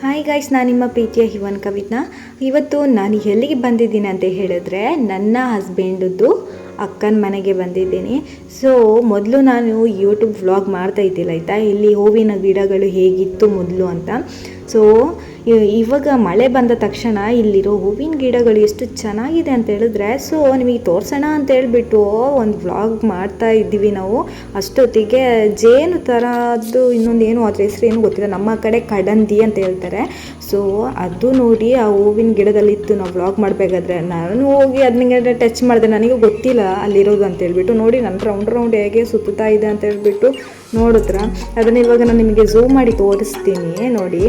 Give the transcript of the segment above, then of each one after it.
Hi guys ನಾನು ನಿಮ್ಮ ಪ್ರೀತಿಯ ಹಿವನ್ ಕವಿತ್ನ. ಇವತ್ತು ನಾನು ಎಲ್ಲಿಗೆ ಬಂದಿದ್ದೀನಿ ಅಂತ ಹೇಳಿದ್ರೆ, ನನ್ನ ಹಸ್ಬೆಂಡದ್ದು ಅಕ್ಕನ ಮನೆಗೆ ಬಂದಿದ್ದೀನಿ. ಸೊ ಮೊದಲು ನಾನು ಯೂಟ್ಯೂಬ್ ವ್ಲಾಗ್ ಮಾಡ್ತಾ ಇದ್ದಿಲ್ಲ, ಆಯಿತಾ? ಇಲ್ಲಿ ಹೂವಿನ ಗಿಡಗಳು ಹೇಗಿತ್ತು ಮೊದಲು ಅಂತ. ಸೊ ಇವಾಗ ಮಳೆ ಬಂದ ತಕ್ಷಣ ಇಲ್ಲಿರೋ ಹೂವಿನ ಗಿಡಗಳು ಎಷ್ಟು ಚೆನ್ನಾಗಿದೆ ಅಂತ ಹೇಳಿದ್ರೆ, ಸೊ ನಿಮಗೆ ತೋರಿಸೋಣ ಅಂತ ಹೇಳ್ಬಿಟ್ಟು ಒಂದು ವ್ಲಾಗ್ ಮಾಡ್ತಾ ಇದ್ದೀವಿ ನಾವು. ಅಷ್ಟೊತ್ತಿಗೆ ಜೇನು ಥರದ್ದು ಇನ್ನೊಂದು ಏನು, ಅದ್ರ ಹೆಸರು ಏನು ಗೊತ್ತಿಲ್ಲ. ನಮ್ಮ ಕಡೆ ಕಡಂದಿ ಅಂತ ಹೇಳ್ತಾರೆ. ಸೊ ಅದು ನೋಡಿ ಆ ಹೂವಿನ ಗಿಡದಲ್ಲಿತ್ತು ನಾವು ವ್ಲಾಗ್ ಮಾಡಬೇಕಾದ್ರೆ. ನಾನು ಹೋಗಿ ಅದನ್ನ ಟಚ್ ಮಾಡಿದೆ. ನನಗೆ ಗೊತ್ತಿಲ್ಲ ಅಲ್ಲಿರೋದು ಅಂತ ಹೇಳ್ಬಿಟ್ಟು. ನೋಡಿ ನನ್ನ ರೌಂಡ್ ರೌಂಡ್ ಹೇಗೆ ಸುತ್ತುತ್ತಾ ಇದೆ ಅಂತ ಹೇಳ್ಬಿಟ್ಟು ನೋಡಿದ್ರ. ಅದನ್ನ ಇವಾಗ ನಾನು ನಿಮಗೆ ಝೂಮ್ ಮಾಡಿ ತೋರಿಸ್ತೀನಿ. ನೋಡಿ.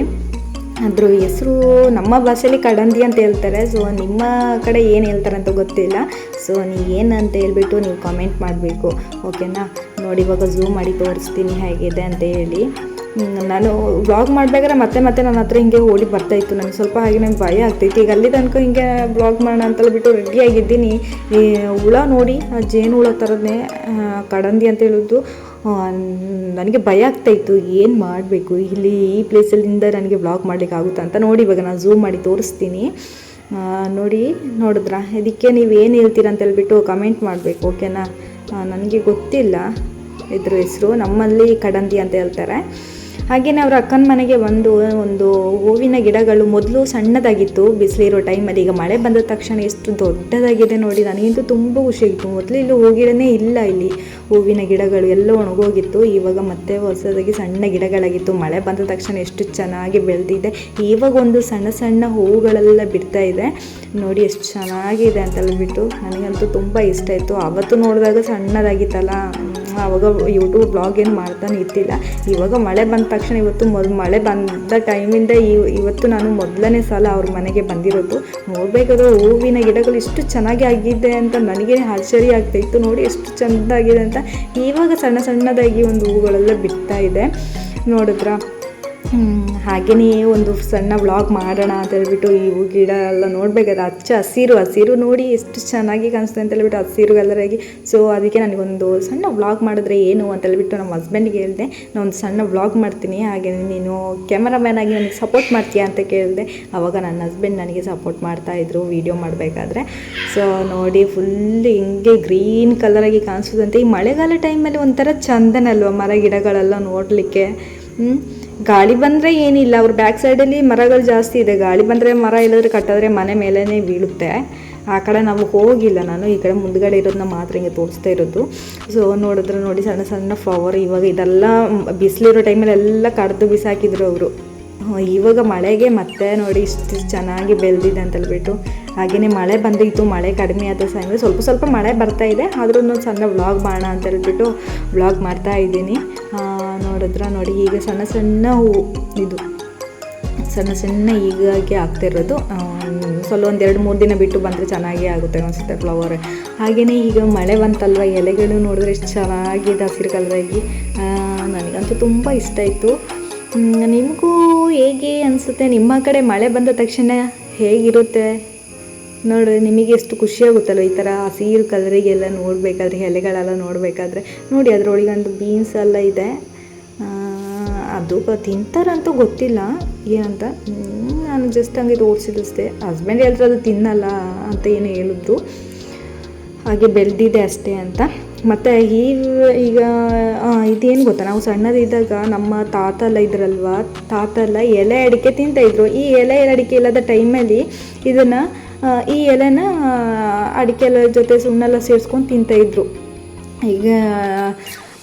ಅದ್ರ ಹೆಸರು ನಮ್ಮ ಭಾಷೆಯಲ್ಲಿ ಕಡಂದಿ ಅಂತ ಹೇಳ್ತಾರೆ. ಸೊ ನಿಮ್ಮ ಕಡೆ ಏನು ಹೇಳ್ತಾರೆ ಅಂತ ಗೊತ್ತಿಲ್ಲ. ಸೊ ಏನು ಅಂತ ಹೇಳ್ಬಿಟ್ಟು ನೀವು ಕಾಮೆಂಟ್ ಮಾಡಬೇಕು. ಓಕೆನಾ ನೋಡಿ ಇವಾಗ ಝೂಮ್ ಮಾಡಿ ತೋರಿಸ್ತೀನಿ ಹೇಗಿದೆ ಅಂತ ಹೇಳಿ. ನಾನು ಬ್ಲಾಗ್ ಮಾಡಬೇಕಾದ್ರೆ ಮತ್ತೆ ಮತ್ತೆ ನನ್ನ ಹತ್ರ ಹಿಂಗೆ ಓಡಿ ಬರ್ತಾಯಿತ್ತು ನನಗೆ ಸ್ವಲ್ಪ ಹಾಗೆ ನಂಗೆ ಭಯ ಆಗ್ತೈತಿ ಈಗ ಅಲ್ಲಿ ತನಕ ಹಿಂಗೆ ಬ್ಲಾಗ್ ಮಾಡೋಣ ಅಂತ ಬಿಟ್ಟು ರೆಡಿಯಾಗಿದ್ದೀನಿ ಈ ಹುಳ ನೋಡಿ ಆ ಜೇನು ಹುಳ ಥರನೇ ಕಡಂದಿ ಅಂತ ಹೇಳೋದು. ಆ, ನನಗೆ ಭಯ ಆಗ್ತಾಯಿತ್ತು ಏನು ಮಾಡಬೇಕು? ಇಲ್ಲಿ ಈ ಪ್ಲೇಸಲ್ಲಿಂದ ನನಗೆ ವ್ಲಾಗ್ ಮಾಡ್ಲಿಕ್ಕೆ ಆಗುತ್ತಾ ಅಂತ ನೋಡಿ ಇವಾಗ ನಾನು ಝೂಮ್ ಮಾಡಿ ತೋರಿಸ್ತೀನಿ. ನೋಡಿ, ನೋಡಿದ್ರಾ? ಇದಕ್ಕೆ ನೀವು ಏನು ಹೇಳ್ತೀರಾ ಅಂತ ಹೇಳ್ಬಿಟ್ಟು ಕಮೆಂಟ್ ಮಾಡಬೇಕು ಓಕೆನಾ ನನಗೆ ಗೊತ್ತಿಲ್ಲ. ಇದ್ರ ಹೆಸರು, ನಮ್ಮಲ್ಲಿ ಕಡಂದಿ ಅಂತ ಹೇಳ್ತಾರೆ. ಹಾಗೆಯೇ ಅವರ ಅಕ್ಕನ ಮನೆಗೆ ಒಂದು ಒಂದು ಹೂವಿನ ಗಿಡಗಳು ಮೊದಲು ಸಣ್ಣದಾಗಿತ್ತು. ಬಿಸಿಲಿರೋ ಟೈಮಲ್ಲಿ ಈಗ ಮಳೆ ಬಂದ ತಕ್ಷಣ ಎಷ್ಟು ದೊಡ್ಡದಾಗಿದೆ ನೋಡಿ, ನನಗಂತೂ ತುಂಬ ಖುಷಿಯಾಗಿತ್ತು ಮೊದಲು ಇಲ್ಲಿ ಹೂಗಿಡನೇ ಇಲ್ಲ ಇಲ್ಲಿ. ಹೂವಿನ ಗಿಡಗಳು ಎಲ್ಲ ಒಣಗೋಗಿತ್ತು. ಇವಾಗ ಮತ್ತೆ ಹೊಸದಾಗಿ ಸಣ್ಣ ಗಿಡಗಳಾಗಿತ್ತು. ಮಳೆ ಬಂದ ತಕ್ಷಣ ಎಷ್ಟು ಚೆನ್ನಾಗಿ ಬೆಳೆದಿದೆ. ಇವಾಗ ಒಂದು ಸಣ್ಣ ಸಣ್ಣ ಹೂಗಳೆಲ್ಲ ಬಿಡ್ತಾ ಇದೆ. ನೋಡಿ ಎಷ್ಟು ಚೆನ್ನಾಗಿದೆ ಅಂತ ಹೇಳ್ಬಿಟ್ಟು ನನಗಂತೂ ತುಂಬ ಇಷ್ಟ ಆಯಿತು. ಅವತ್ತು ನೋಡಿದಾಗ ಸಣ್ಣದಾಗಿತ್ತಲ್ಲ. ಆವಾಗ ಯೂಟ್ಯೂಬ್ ಬ್ಲಾಗ್ ಏನು ಮಾಡ್ತಾನೆ ಇರ್ತಿಲ್ಲ. ಇವಾಗ ಮಳೆ ಬಂದ ತಕ್ಷಣ ಇವತ್ತು ಮೊದಲು ಮಳೆ ಬಂದ ಟೈಮಿಂದ ಇವ್- ಇವತ್ತು ನಾನು ಮೊದಲನೇ ಸಲ ಅವ್ರ ಮನೆಗೆ ಬಂದಿರೋದು. ನೋಡಬೇಕಾದ್ರೆ ಹೂವಿನ ಗಿಡಗಳು ಇಷ್ಟು ಚೆನ್ನಾಗಿ ಆಗಿದೆ ಅಂತ ನನಗೆ ಆಶ್ಚರ್ಯ ಆಗ್ತಾಯಿತ್ತು ನೋಡಿ ಎಷ್ಟು ಚೆಂದಾಗಿದೆ ಅಂತ. ಇವಾಗ ಸಣ್ಣ ಸಣ್ಣದಾಗಿ ಒಂದು ಹೂಗಳೆಲ್ಲ ಬಿಡ್ತಾ ಇದೆ. ನೋಡಿದ್ರಾ? ಹಾಗೆಯೇ ಒಂದು ಸಣ್ಣ ವ್ಲಾಗ್ ಮಾಡೋಣ ಅಂತ ಹೇಳ್ಬಿಟ್ಟು ಹೂ ಗಿಡ ಎಲ್ಲ ನೋಡಬೇಕಾದ್ರೆ ಹಚ್ಚ ಹಸಿರು ಹಸಿರು ನೋಡಿ ಎಷ್ಟು ಚೆನ್ನಾಗಿ ಕಾಣಿಸ್ತದೆ ಅಂತ ಹೇಳ್ಬಿಟ್ಟು ಹಸಿರು ಕಲರಾಗಿ ಸೊ ಅದಕ್ಕೆ ನನಗೊಂದು ಸಣ್ಣ ವ್ಲಾಗ್ ಮಾಡಿದ್ರೆ ಏನು ಅಂತ ಹೇಳ್ಬಿಟ್ಟು ನಮ್ಮ ಹಸ್ಬೆಂಡಿಗೆ ಹೇಳಿದೆ. ನಾನು ಒಂದು ಸಣ್ಣ ವ್ಲಾಗ್ ಮಾಡ್ತೀನಿ ಹಾಗೆ ನೀನು ಕ್ಯಾಮರಾಮ್ಯಾನ್ ಆಗಿ ನನಗೆ ಸಪೋರ್ಟ್ ಮಾಡ್ತೀಯಾ ಅಂತ ಕೇಳಿದೆ. ಆವಾಗ ನನ್ನ ಹಸ್ಬೆಂಡ್ ನನಗೆ ಸಪೋರ್ಟ್ ಮಾಡ್ತಾಯಿದ್ರು ವೀಡಿಯೋ ಮಾಡಬೇಕಾದ್ರೆ. ಸೊ ನೋಡಿ ಫುಲ್ ಹಿಂಗೆ ಗ್ರೀನ್ ಕಲರಾಗಿ ಕಾಣಿಸೋದಂತೆ ಈ ಮಳೆಗಾಲ ಟೈಮಲ್ಲಿ ಒಂಥರ ಚಂದನಲ್ವ ಮರ ಗಿಡಗಳೆಲ್ಲ ನೋಡಲಿಕ್ಕೆ. ಗಾಳಿ ಬಂದರೆ ಏನಿಲ್ಲ, ಅವ್ರ ಬ್ಯಾಕ್ ಸೈಡಲ್ಲಿ ಮರಗಳು ಜಾಸ್ತಿ ಇದೆ. ಗಾಳಿ ಬಂದರೆ ಮರ ಇಲ್ಲದ್ರೆ ಕಟ್ಟಿದ್ರೆ ಮನೆ ಮೇಲೇ ಬೀಳುತ್ತೆ. ಆ ಕಡೆ ನಾವು ಹೋಗಿಲ್ಲ ನಾನು, ಈ ಕಡೆ ಮುಂದ್ಗಡೆ ಇರೋದನ್ನ ಮಾತ್ರ ಹಿಂಗೆ ತೋರಿಸ್ತಾ ಇರೋದು. ಸೊ ನೋಡಿದ್ರೆ ನೋಡಿ ಸಣ್ಣ ಸಣ್ಣ ಫ್ಲವರ್ ಇವಾಗ ಇದೆಲ್ಲ, ಬಿಸಿಲಿರೋ ಟೈಮಲ್ಲಿ ಎಲ್ಲ ಕಡ್ದು ಬಿಸಾಕಿದ್ರು ಅವರು. ಇವಾಗ ಮಳೆಗೆ ಮತ್ತೆ ನೋಡಿ ಇಷ್ಟು ಚೆನ್ನಾಗಿ ಬೆಳೆದಿದೆ ಅಂತ ಹೇಳ್ಬಿಟ್ಟು. ಹಾಗೆಯೇ ಮಳೆ ಬಂದಿತ್ತು, ಮಳೆ ಕಡಿಮೆ ಆದ ಸಮಯ ಸ್ವಲ್ಪ ಸ್ವಲ್ಪ ಮಳೆ ಬರ್ತಾ ಇದೆ. ಆದ್ರೂ ಸಣ್ಣ ವ್ಲಾಗ್ ಮಾಡೋಣ ಅಂತ ಹೇಳ್ಬಿಟ್ಟು ವ್ಲಾಗ್ ಮಾಡ್ತಾ ಇದ್ದೀನಿ. ನೋಡಿದ್ರ ನೋಡಿ ಈಗ ಸಣ್ಣ ಸಣ್ಣ ಹೂ ಇದು ಸಣ್ಣ ಸಣ್ಣ ಹೀಗಾಗಿ ಆಗ್ತಿರೋದು ಸ್ವಲ್ಪ ಒಂದು ಎರಡು ಮೂರು ದಿನ ಬಿಟ್ಟು ಬಂದರೆ ಚೆನ್ನಾಗಿ ಆಗುತ್ತೆ ಅನಿಸುತ್ತೆ ಫ್ಲವರ್ ಹಾಗೆಯೇ ಈಗ ಮಳೆ ಬಂತಲ್ವ? ಎಲೆಗಳು ನೋಡಿದ್ರೆ ಎಷ್ಟು ಚೆನ್ನಾಗಿದೆ ಹಸಿರು ಕಲರಾಗಿ ನನಗಂತೂ ತುಂಬ ಇಷ್ಟ ಆಯಿತು. ನಿಮಗೂ ಹೇಗೆ ಅನಿಸುತ್ತೆ? ನಿಮ್ಮ ಕಡೆ ಮಳೆ ಬಂದ ತಕ್ಷಣ ಹೇಗಿರುತ್ತೆ? ನೋಡಿ, ನಿಮಗೆ ಎಷ್ಟು ಖುಷಿಯಾಗುತ್ತಲ್ಲ ಈ ಥರ ಹಸಿರು ಕಲರಿಗೆಲ್ಲ ನೋಡಬೇಕಾದ್ರೆ, ಎಲೆಗಳೆಲ್ಲ ನೋಡಬೇಕಾದ್ರೆ? ನೋಡಿ, ಅದರೊಳಗೆ ಒಂದು ಬೀನ್ಸ್ ಎಲ್ಲ ಇದೆ. ಅದು ತಿಂತಾರಂತೂ ಗೊತ್ತಿಲ್ಲ. ಏನಂತ ನಾನು ಜಸ್ಟ್ ಹಂಗೆ ತೋರಿಸಿದಷ್ಟೇ ಹಸ್ಬೆಂಡ್ ಹೇಳಿದ್ರೆ ಅದು ತಿನ್ನಲ್ಲ ಅಂತ ಏನು ಹೇಳಿದ್ರು ಹಾಗೆ ಬೆಳೆದಿದೆ ಅಷ್ಟೇ ಅಂತ. ಮತ್ತು ಈ ಈಗ ಇದೇನು ಗೊತ್ತಾ? ನಾವು ಸಣ್ಣದಿದ್ದಾಗ ನಮ್ಮ ತಾತ ಎಲ್ಲ ಇದ್ರಲ್ವ? ತಾತ ಎಲೆ ಅಡಿಕೆ ತಿಂತಾಯಿದ್ರು ಈ ಎಲೆ ಅಡಿಕೆ ಇಲ್ಲದ ಟೈಮಲ್ಲಿ ಇದನ್ನು ಈ ಎಲೆನ ಅಡಿಕೆ ಎಲ್ಲ ಜೊತೆ ಸುಣ್ಣೆಲ್ಲ ಸೇರಿಸ್ಕೊಂಡು ತಿಂತಾಯಿದ್ರು ಈಗ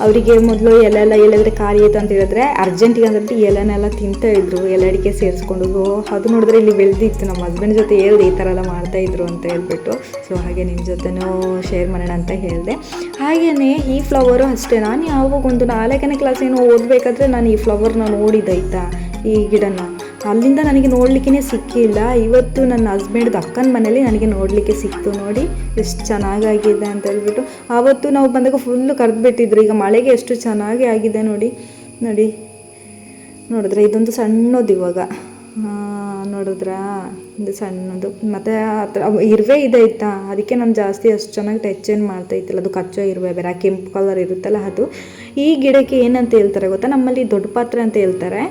ಅವರಿಗೆ ಮೊದಲು ಎಲ್ಲೆಲ್ಲ ಎಲ್ಲ ಎಲೆದ್ರೆ ಖಾಲಿ ಆಯ್ತು ಅಂತ ಹೇಳಿದ್ರೆ ಅರ್ಜೆಂಟಿಗೆ ಅಂದ್ಬಿಟ್ಟು ಎಲ್ಲನೆಲ್ಲ ತಿಂತಾ ಇದ್ರು ಅಡಿಕೆ ಸೇರಿಸ್ಕೊಂಡು. ಅದು ನೋಡಿದ್ರೆ ಇಲ್ಲಿ ಬೆಳೆದಿತ್ತು, ನಮ್ಮ ಹಸ್ಬೆಂಡ್ ಜೊತೆ ಹೇಳ್ದೆ ಈ ಥರ ಎಲ್ಲ ಮಾಡ್ತಾಯಿದ್ರು ಅಂತ ಹೇಳ್ಬಿಟ್ಟು. ಸೊ ಹಾಗೆ ನಿಮ್ಮ ಜೊತೆನೂ ಶೇರ್ ಮಾಡೋಣ ಅಂತ ಹೇಳಿದೆ. ಹಾಗೆಯೇ ಈ ಫ್ಲವರು ಅಷ್ಟೇ, ನಾನು ಯಾವಾಗ ಒಂದು ನಾಲ್ಕನೇ ಕ್ಲಾಸ್ ಏನೋ ಓದಬೇಕಾದ್ರೆ ನಾನು ಈ ಫ್ಲವರ್ನ ನೋಡಿದ್ದಾಯ್ತಾ ಈ ಗಿಡನ. ಅಲ್ಲಿಂದ ನನಗೆ ನೋಡಲಿಕ್ಕೆ ಸಿಕ್ಕಿಲ್ಲ. ಇವತ್ತು ನನ್ನ ಹಸ್ಬೆಂಡ್ದು ಅಕ್ಕನ ಮನೇಲಿ ನನಗೆ ನೋಡಲಿಕ್ಕೆ ಸಿಕ್ತು ನೋಡಿ. ಎಷ್ಟು ಚೆನ್ನಾಗಾಗಿದೆ ಅಂತ ಹೇಳ್ಬಿಟ್ಟು. ಆವತ್ತು ನಾವು ಬಂದಾಗ ಫುಲ್ಲು ಕರೆದ್ಬಿಟ್ಟಿದ್ರು. ಈಗ ಮಳೆಗೆ ಎಷ್ಟು ಚೆನ್ನಾಗಿ ಆಗಿದೆ ನೋಡಿ. ನೋಡಿ. ನೋಡಿದ್ರೆ? ಇದೊಂದು ಸಣ್ಣದು ಇವಾಗ. ನೋಡಿದ್ರಾ? ಇದು ಸಣ್ಣದು. ಮತ್ತು ಹತ್ರ ಇರುವೆ ಇದೆ ಆಯ್ತಾ ಅದಕ್ಕೆ ನಾನು ಜಾಸ್ತಿ ಅಷ್ಟು ಚೆನ್ನಾಗಿ ಟಚ್ ಏನು ಮಾಡ್ತಾ ಇತ್ತಿಲ್ಲ ಅದು ಕಚ್ಚೋ ಇರುವೆ ಬೇರೆ, ಆ ಕೆಂಪು ಕಲರ್ ಇರುತ್ತಲ್ಲ ಅದು. ಈ ಗಿಡಕ್ಕೆ ಏನಂತ ಹೇಳ್ತಾರೆ ಗೊತ್ತಾ? ನಮ್ಮಲ್ಲಿ ದೊಡ್ಡ ಪಾತ್ರೆ ಅಂತ ಹೇಳ್ತಾರೆ.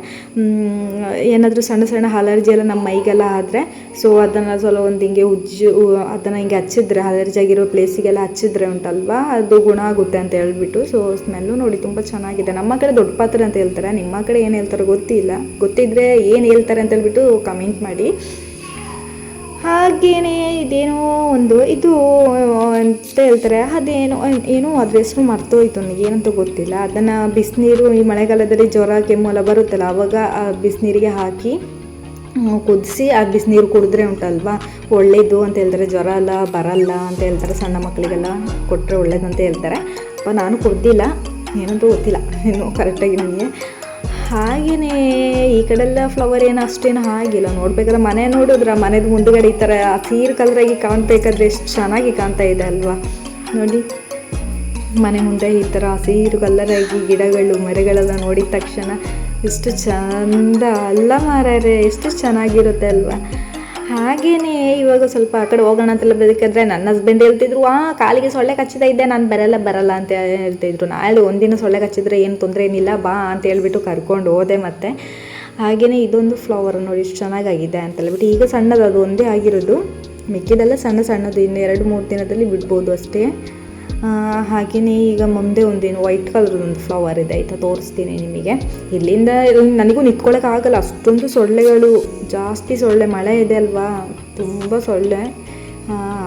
ಏನಾದರೂ ಸಣ್ಣ ಸಣ್ಣ ಅಲರ್ಜಿ ಎಲ್ಲ ನಮ್ಮ ಮೈಗೆಲ್ಲ ಆದರೆ ಸೊ ಅದನ್ನು ಸ್ವಲ್ಪ ಒಂದು ಹಿಂಗೆ ಉಜ್ಜು ಅದನ್ನು ಹಿಂಗೆ ಹಚ್ಚಿದ್ರೆ, ಅಲರ್ಜಿ ಆಗಿರೋ ಪ್ಲೇಸಿಗೆಲ್ಲ ಹಚ್ಚಿದ್ರೆ ಉಂಟಲ್ವಾ? ಅದು ಗುಣ ಆಗುತ್ತೆ ಅಂತ ಹೇಳ್ಬಿಟ್ಟು ಸೊ ಸ್ಮೆಲ್ಲು ನೋಡಿ ತುಂಬ ಚೆನ್ನಾಗಿದೆ. ನಮ್ಮ ಕಡೆ ದೊಡ್ಡ ಪಾತ್ರೆ ಅಂತ ಹೇಳ್ತಾರೆ. ನಿಮ್ಮ ಕಡೆ ಏನು ಹೇಳ್ತಾರೆ ಗೊತ್ತಿಲ್ಲ. ಗೊತ್ತಿದ್ರೆ ಏನು ಹೇಳ್ತಾರೆ ಅಂತ ಹೇಳ್ಬಿಟ್ಟು ಕಮೆಂಟ್ ಮಾಡಿ. ಹಾಗೇನೆ ಇದೇನೋ ಒಂದು, ಇದು ಅಂತ ಹೇಳ್ತಾರೆ. ಅದೇನೋ, ಏನೋ ಅದ್ರ ಹೆಸರು ಮರ್ತೋಯ್ತು ನನಗೆ ಏನಂತ ಗೊತ್ತಿಲ್ಲ. ಅದನ್ನು ಬಿಸಿನೀರು ಈ ಮಳೆಗಾಲದಲ್ಲಿ ಜ್ವರ, ಕೆಮ್ಮು ಎಲ್ಲ ಬರುತ್ತಲ್ಲ ಆ ಬಿಸಿನೀರಿಗೆ ಹಾಕಿ ಕುದಿಸಿ ಆ ಬಿಸಿನೀರು ಕುಡಿದ್ರೆ ಉಂಟಲ್ವಾ? ಒಳ್ಳೇದು ಅಂತ ಹೇಳ್ತಾರೆ. ಜ್ವರ ಅಲ್ಲ, ಬರಲ್ಲ ಅಂತ ಹೇಳ್ತಾರೆ. ಸಣ್ಣ ಮಕ್ಕಳಿಗೆಲ್ಲ ಕೊಟ್ಟರೆ ಒಳ್ಳೇದು ಅಂತ ಹೇಳ್ತಾರೆ. ನಾನು ಕುಡ್ದಿಲ್ಲ. ಏನಂತೂ ಗೊತ್ತಿಲ್ಲ. ಏನು ಕರೆಕ್ಟಾಗಿ ನನಗೆ ಹಾಗೆಯೇ ಈ ಕಡೆಲ್ಲ ಫ್ಲವರ್ ಏನು ಅಷ್ಟೇನು ಹಾಗಿಲ್ಲ ನೋಡ್ಬೇಕಾದ್ರೆ ಮನೆ ನೋಡಿದ್ರೆ, ಮನೆದು ಮುಂದುಗಡೆ ಈ ಥರ ಹಸಿರು ಕಲರಾಗಿ ಕಾಣ್ಬೇಕಾದ್ರೆ ಎಷ್ಟು ಚೆನ್ನಾಗಿ ಕಾಣ್ತಾ ಇದೆ ಅಲ್ವಾ? ನೋಡಿ, ಮನೆ ಮುಂದೆ ಈ ಥರ ಹಸಿರು ಕಲ್ಲರಾಗಿ ಗಿಡಗಳು, ಮರಗಳೆಲ್ಲ ನೋಡಿದ ತಕ್ಷಣ ಎಷ್ಟು ಚಂದ ಅಲ್ಲ ಮಾರಾರೆ ಎಷ್ಟು ಚೆನ್ನಾಗಿರುತ್ತೆ ಅಲ್ವಾ? ಹಾಗೇನೆ, ಇವಾಗ ಸ್ವಲ್ಪ ಆ ಕಡೆ ಹೋಗೋಣ ಅಂತೆಲ್ಲ ಬದುಕಿದ್ರೆ ನನ್ನ ಹಸ್ಬೆಂಡ್ ಹೇಳ್ತಿದ್ರು, ಆ, ಕಾಲಿಗೆ ಸೊಳ್ಳೆ ಕಚ್ಚಿದ ಇದ್ದೆ ನಾನು ಬರಲ್ಲ ಬರಲ್ಲ ಅಂತ ಹೇಳ್ತಿದ್ರು. ನಾಳೆ ಒಂದಿನ ಸೊಳ್ಳೆ ಕಚ್ಚಿದ್ರೆ ಏನು ತೊಂದರೆ ಏನಿಲ್ಲ, ಬಾ ಅಂತ ಹೇಳ್ಬಿಟ್ಟು ಕರ್ಕೊಂಡು ಹೋದೆ ಮತ್ತೆ. ಹಾಗೆಯೇ ಇದೊಂದು ಫ್ಲವರ್ ನೋಡಿ, ಇಷ್ಟು ಚೆನ್ನಾಗಾಗಿದೆ ಅಂತ ಹೇಳ್ಬಿಟ್ಟು, ಈಗ ಸಣ್ಣದು, ಅದು ಒಂದೇ ಆಗಿರೋದು. ಮಿಕ್ಕಿದೆಲ್ಲ ಸಣ್ಣ ಸಣ್ಣದು, ಇನ್ನು ಎರಡು ಮೂರು ದಿನದಲ್ಲಿ ಬಿಡ್ಬೋದು ಅಷ್ಟೇ. ಹಾಗೆಯೇ ಈಗ ಮುಂದೆ ಒಂದೇನು ವೈಟ್ ಕಲರ್ ಒಂದು ಫ್ಲವರ್ ಇದೆ, ಆಯಿತಾ? ತೋರಿಸ್ತೀನಿ ನಿಮಗೆ. ಇಲ್ಲಿಂದ ನನಗೂ ನಿಂತ್ಕೊಳ್ಳೋಕ್ಕಾಗಲ್ಲ ಅಷ್ಟೊಂದು ಸೊಳ್ಳೆಗಳು, ಜಾಸ್ತಿ ಸೊಳ್ಳೆ, ಮಳೆ ಇದೆ ಅಲ್ವಾ? ತುಂಬ ಸೊಳ್ಳೆ.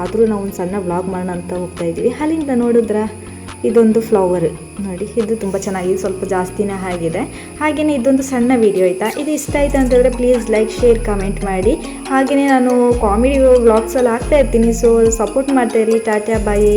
ಆದರೂ ನಾವು ಒಂದು ಸಣ್ಣ ವ್ಲಾಗ್ ಮಾಡೋಣ ಅಂತ ಹೋಗ್ತಾ ಇದ್ದೀವಿ. ಅಲ್ಲಿಂದ ನೋಡಿದ್ರೆ? ಇದೊಂದು ಫ್ಲವರ್ ನೋಡಿ, ಇದು ತುಂಬ ಚೆನ್ನಾಗಿದೆ. ಸ್ವಲ್ಪ ಜಾಸ್ತಿನೇ ಆಗಿದೆ. ಹಾಗೆಯೇ ಇದೊಂದು ಸಣ್ಣ ವಿಡಿಯೋ ಆಯಿತಾ? ಇದು ಇಷ್ಟ ಆಯಿತು ಅಂತಂದರೆ ಪ್ಲೀಸ್ ಲೈಕ್ ಶೇರ್ ಕಮೆಂಟ್ ಮಾಡಿ. ಹಾಗೆಯೇ ನಾನು ಕಾಮಿಡಿ ವ್ಲಾಗ್ಸಲ್ಲಿ ಹಾಕ್ತಾ ಇರ್ತೀನಿ ಸೊ ಸಪೋರ್ಟ್ ಮಾಡ್ತಾ ಇರಿ ಟಾಟಾ ಬಾಯಿ